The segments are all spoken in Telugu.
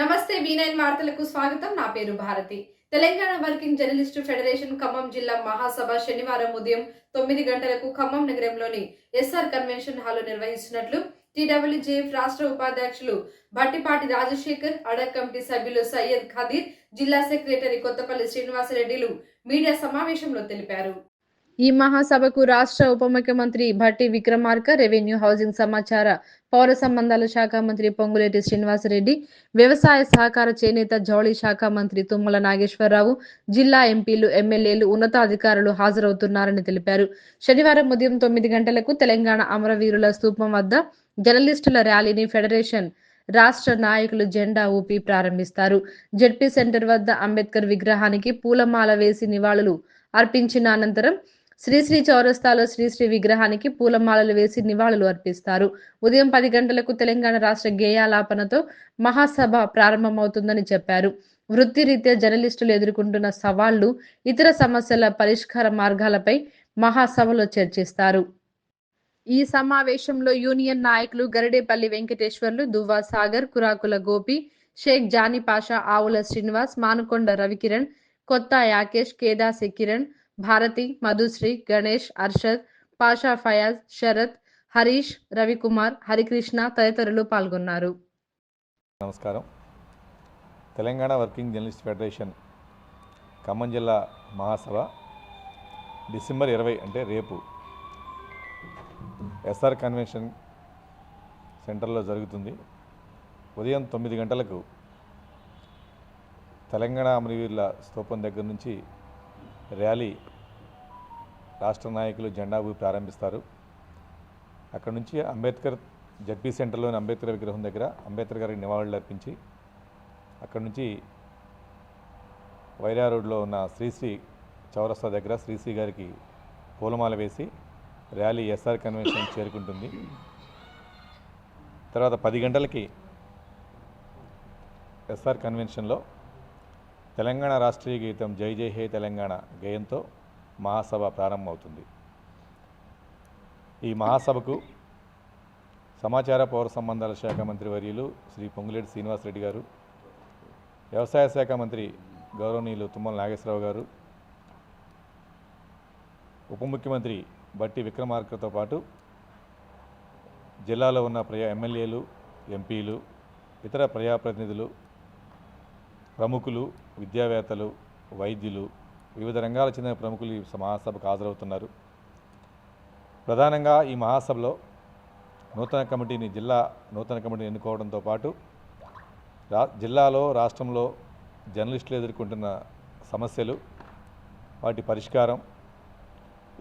నమస్తే వి వార్తలకు స్వాగతం. నా పేరు Bharathi. Telangana working journalist federation Khammam జిల్లా మహాసభ శనివారం ఉదయం తొమ్మిది గంటలకు ఖమ్మం నగరంలోని ఎస్ఆర్ కన్వెన్షన్ హాల్లో నిర్వహిస్తున్నట్లు టీడబ్ల్యూజేఎఫ్ రాష్ట్ర ఉపాధ్యక్షులు భట్టిపాటి రాజశేఖర్ అడక్ కమిటీ సభ్యులు సయ్యద్ ఖదీర్ జిల్లా సెక్రటరీ కొత్తపల్లి శ్రీనివాసరెడ్డిలు మీడియా సమావేశంలో తెలిపారు. ఈ మహాసభకు రాష్ట్ర ఉప ముఖ్యమంత్రి భట్టి విక్రమార్క రెవెన్యూ హౌసింగ్ సమాచార పౌర సంబంధాల శాఖ మంత్రి పొంగులేటి శ్రీనివాసరెడ్డి వ్యవసాయ సహకార చేనేత జౌళి శాఖ మంత్రి తుమ్మల నాగేశ్వరరావు జిల్లా ఎంపీలు ఎమ్మెల్యేలు ఉన్నతాధికారులు హాజరవుతున్నారని తెలిపారు. శనివారం ఉదయం తొమ్మిది గంటలకు తెలంగాణ అమరవీరుల స్తూపం వద్ద జర్నలిస్టుల ర్యాలీని ఫెడరేషన్ రాష్ట్ర నాయకులు జెండా ఊపి ప్రారంభిస్తారు. జెడ్పీ సెంటర్ వద్ద అంబేద్కర్ విగ్రహానికి పూలమాల వేసి నివాళులు అర్పించిన అనంతరం శ్రీశ్రీ చౌరస్తాలో శ్రీశ్రీ విగ్రహానికి పూలమాలలు వేసి నివాళులు అర్పిస్తారు. ఉదయం పది గంటలకు తెలంగాణ రాష్ట్ర గేయాలాపనతో మహాసభ ప్రారంభమవుతుందని చెప్పారు. వృత్తిరీత్యా జర్నలిస్టులు ఎదుర్కొంటున్న సవాళ్ళు ఇతర సమస్యల పరిష్కార మార్గాలపై మహాసభలో చర్చిస్తారు. ఈ సమావేశంలో యూనియన్ నాయకులు గరిడేపల్లి వెంకటేశ్వర్లు దువ్వా సాగర్ కురాకుల గోపి షేక్ జానీ పాషా ఆవుల శ్రీనివాస్ మానుకొండ రవికిరణ్ కొత్త యాకేష్ కేదాసి కిరణ్ భారతి మధుశ్రీ గణేష్ అర్షద్ పాషా ఫయాజ్ శరత్ హరీష్ రవికుమార్ హరికృష్ణ తదితరులు పాల్గొన్నారు నమస్కారం Telangana working journalist federation Khammam జిల్లా మహాసభ డిసెంబర్ ఇరవై అంటే రేపు ఎస్ఆర్ కన్వెన్షన్ సెంటర్లో జరుగుతుంది ఉదయం తొమ్మిది గంటలకు తెలంగాణ అమరవీరుల స్తూపం దగ్గర నుంచి ర్యాలీ రాష్ట్ర నాయకులు జెండా ఊపి ప్రారంభిస్తారు. అక్కడ నుంచి అంబేద్కర్ జడ్పీ సెంటర్లోని అంబేద్కర్ విగ్రహం దగ్గర అంబేద్కర్ గారికి నివాళులు అర్పించి అక్కడ నుంచి వైరా రోడ్లో ఉన్న శ్రీశ్రీ చౌరస్తా దగ్గర శ్రీశ్రీ గారికి పూలమాల వేసి ర్యాలీ ఎస్ఆర్ కన్వెన్షన్ చేరుకుంటుంది. తర్వాత పది గంటలకి ఎస్ఆర్ కన్వెన్షన్లో తెలంగాణ రాష్ట్రీయ గీతం జై జై హే తెలంగాణ గేయంతో మహాసభ ప్రారంభమవుతుంది. ఈ మహాసభకు సమాచార పౌర సంబంధాల శాఖ మంత్రి వర్యులు శ్రీ పొంగులేటి శ్రీనివాసరెడ్డి గారు వ్యవసాయ శాఖ మంత్రి గౌరవనీయులు తుమ్మల నాగేశ్వరరావు గారు ఉప ముఖ్యమంత్రి బట్టి విక్రమార్కతో పాటు జిల్లాలో ఉన్న ప్రజా ఎమ్మెల్యేలు ఎంపీలు ఇతర ప్రజాప్రతినిధులు ప్రముఖులు విద్యావేత్తలు వైద్యులు వివిధ రంగాల చెందిన ప్రముఖులు ఈ మహాసభకు హాజరవుతున్నారు. ప్రధానంగా ఈ మహాసభలో నూతన కమిటీని జిల్లా నూతన కమిటీని ఎన్నుకోవడంతో పాటు రా జిల్లాలో రాష్ట్రంలో జర్నలిస్టులు ఎదుర్కొంటున్న సమస్యలు వాటి పరిష్కారం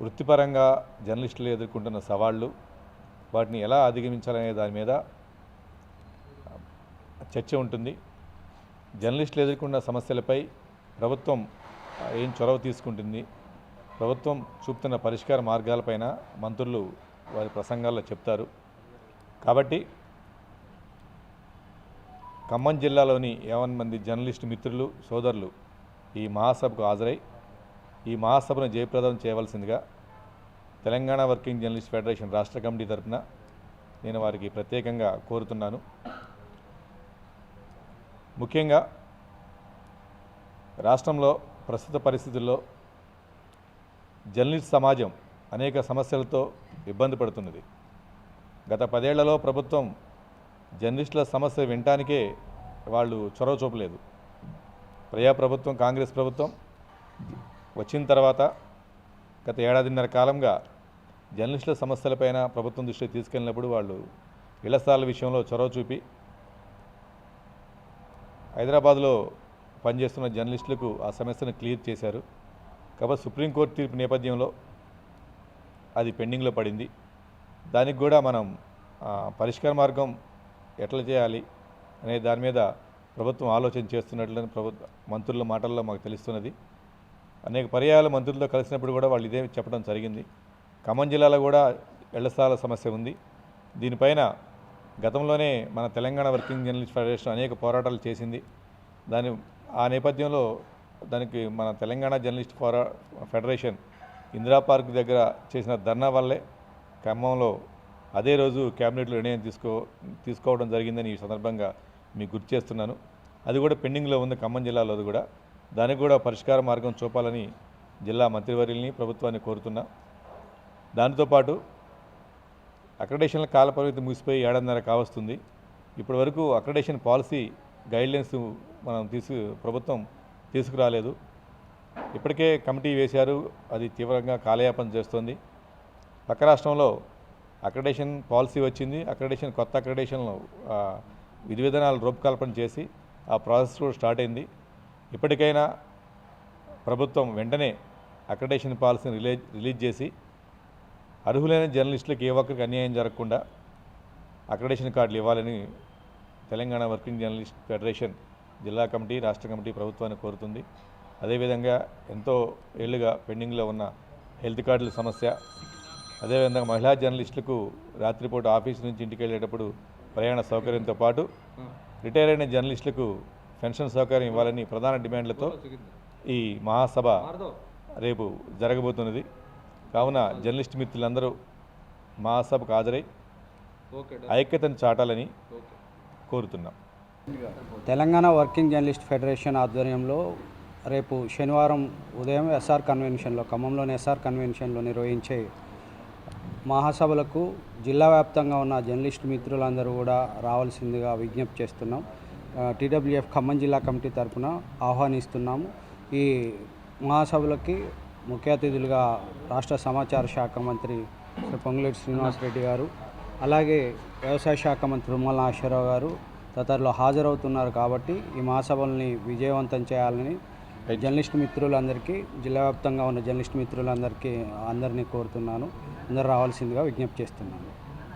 వృత్తిపరంగా జర్నలిస్టులు ఎదుర్కొంటున్న సవాళ్ళు వాటిని ఎలా అధిగమించాలనే దాని మీద చర్చ ఉంటుంది. జర్నలిస్టులు ఎదుర్కొన్న సమస్యలపై ప్రభుత్వం ఏం చొరవ తీసుకుంటుంది? ప్రభుత్వం చూపుతున్న పరిష్కార మార్గాలపైన మంత్రులు వారి ప్రసంగాల్లో చెప్తారు. కాబట్టి ఖమ్మం జిల్లాలోని యావన్ మంది జర్నలిస్టు మిత్రులు సోదరులు ఈ మహాసభకు హాజరై ఈ మహాసభను జయప్రదం చేయవలసిందిగా తెలంగాణ వర్కింగ్ జర్నలిస్ట్ ఫెడరేషన్ రాష్ట్ర కమిటీ తరపున నేను వారికి ప్రత్యేకంగా కోరుతున్నాను. ముఖ్యంగా రాష్ట్రంలో ప్రస్తుత పరిస్థితుల్లో జర్నలిస్ట్ సమాజం అనేక సమస్యలతో ఇబ్బంది పడుతున్నది. గత పదేళ్ళలో ప్రభుత్వం జర్నలిస్టుల సమస్య వినటానికే వాళ్ళు చొరవ చూపలేదు. ప్రజాప్రభుత్వం కాంగ్రెస్ ప్రభుత్వం వచ్చిన తర్వాత గత ఏడాదిన్నర కాలంగా జర్నలిస్టుల సమస్యలపైన ప్రభుత్వం దృష్టికి తీసుకెళ్ళినప్పుడు వాళ్ళు ఇళ్ళ స్థలాల విషయంలో చొరవ చూపి హైదరాబాద్లో పనిచేస్తున్న జర్నలిస్టులకు ఆ సమస్యను క్లియర్ చేశారు. కాబట్టి సుప్రీంకోర్టు తీర్పు నేపథ్యంలో అది పెండింగ్లో పడింది. దానికి కూడా మనం పరిష్కార మార్గం ఎట్లా చేయాలి అనే దాని మీద ప్రభుత్వం ఆలోచన చేస్తున్నట్లని ప్రభుత్వ మంత్రుల మాటల్లో మాకు తెలుస్తున్నది. అనేక పర్యాయాలు మంత్రులతో కలిసినప్పుడు కూడా వాళ్ళు ఇదే చెప్పడం జరిగింది. ఖమ్మం జిల్లాలో కూడా ఇళ్ళ సమస్య ఉంది. దీనిపైన గతంలోనే మన తెలంగాణ వర్కింగ్ జర్నలిస్ట్ ఫెడరేషన్ అనేక పోరాటాలు చేసింది. దాని ఆ నేపథ్యంలో దానికి మన తెలంగాణ జర్నలిస్ట్ పోరా ఫెడరేషన్ ఇందిరా పార్క్ దగ్గర చేసిన ధర్నా వల్లే ఖమ్మంలో అదే రోజు క్యాబినెట్లో నిర్ణయం తీసుకో తీసుకోవడం జరిగిందని ఈ సందర్భంగా మీకు గుర్తు చేస్తున్నాను. అది కూడా పెండింగ్లో ఉంది ఖమ్మం జిల్లాలో అది కూడా. దానికి కూడా పరిష్కార మార్గం చూపాలని జిల్లా మంత్రివర్యుల్ని ప్రభుత్వాన్ని కోరుతున్నా. దానితో అక్రడేషన్ల కాలపరిమితి ముగిసిపోయి ఏడాదిన్నర కావస్తుంది. ఇప్పటి వరకు అక్రడేషన్ పాలసీ గైడ్లైన్స్ మనం తీసు ప్రభుత్వం తీసుకురాలేదు. ఇప్పటికే కమిటీ వేశారు. అది తీవ్రంగా కాలయాపన చేస్తుంది. పక్క రాష్ట్రంలో అక్రడేషన్ పాలసీ వచ్చింది. అక్రడేషన్ కొత్త అక్రడేషన్ విధి విధానాలు రూపకల్పన చేసి ఆ ప్రాసెస్ కూడా స్టార్ట్ అయింది. ఇప్పటికైనా ప్రభుత్వం వెంటనే అక్రడేషన్ పాలసీని రిలీజ్ రిలీజ్ చేసి అర్హులైన జర్నలిస్టులకు ఏ ఒక్కరికి అన్యాయం జరగకుండా అక్రడేషన్ కార్డులు ఇవ్వాలని తెలంగాణ వర్కింగ్ జర్నలిస్ట్ ఫెడరేషన్ జిల్లా కమిటీ రాష్ట్ర కమిటీ ప్రభుత్వాన్ని కోరుతుంది. అదేవిధంగా ఎంతో ఏళ్ళుగా పెండింగ్లో ఉన్న హెల్త్ కార్డుల సమస్య అదేవిధంగా మహిళా జర్నలిస్టులకు రాత్రిపూట ఆఫీస్ నుంచి ఇంటికి వెళ్ళేటప్పుడు ప్రయాణ సౌకర్యంతో పాటు రిటైర్ అయిన జర్నలిస్టులకు పెన్షన్ సౌకర్యం ఇవ్వాలని ప్రధాన డిమాండ్లతో ఈ మహాసభ రేపు జరగబోతున్నది. కావున జర్నలిస్ట్ మిత్రులందరూ మహాసభకు హాజరై ఐక్యతను చాటాలని కోరుతున్నాం. తెలంగాణ వర్కింగ్ జర్నలిస్ట్ ఫెడరేషన్ ఆధ్వర్యంలో రేపు శనివారం ఉదయం ఎస్ఆర్ కన్వెన్షన్లో ఖమ్మంలోని ఎస్ఆర్ కన్వెన్షన్లో నిర్వహించే మహాసభలకు జిల్లా వ్యాప్తంగా ఉన్న జర్నలిస్ట్ మిత్రులందరూ కూడా రావాల్సిందిగా విజ్ఞప్తి చేస్తున్నాం. టీడబ్ల్యూఎఫ్ ఖమ్మం జిల్లా కమిటీ తరపున ఆహ్వానిస్తున్నాము. ఈ మహాసభలకి ముఖ్య అతిథులుగా రాష్ట్ర సమాచార శాఖ మంత్రి శ్రీ పొంగులేటి శ్రీనివాసరెడ్డి గారు అలాగే వ్యవసాయ శాఖ మంత్రి తుమ్మల నాగేశ్వరరావు గారు తదితరులు హాజరవుతున్నారు కాబట్టి ఈ మహాసభల్ని విజయవంతం చేయాలని జర్నలిస్ట్ మిత్రులందరికీ జిల్లా వ్యాప్తంగా ఉన్న జర్నలిస్ట్ మిత్రులందరికీ అందరినీ కోరుతున్నాను. అందరూ రావాల్సిందిగా విజ్ఞప్తి చేస్తున్నాను.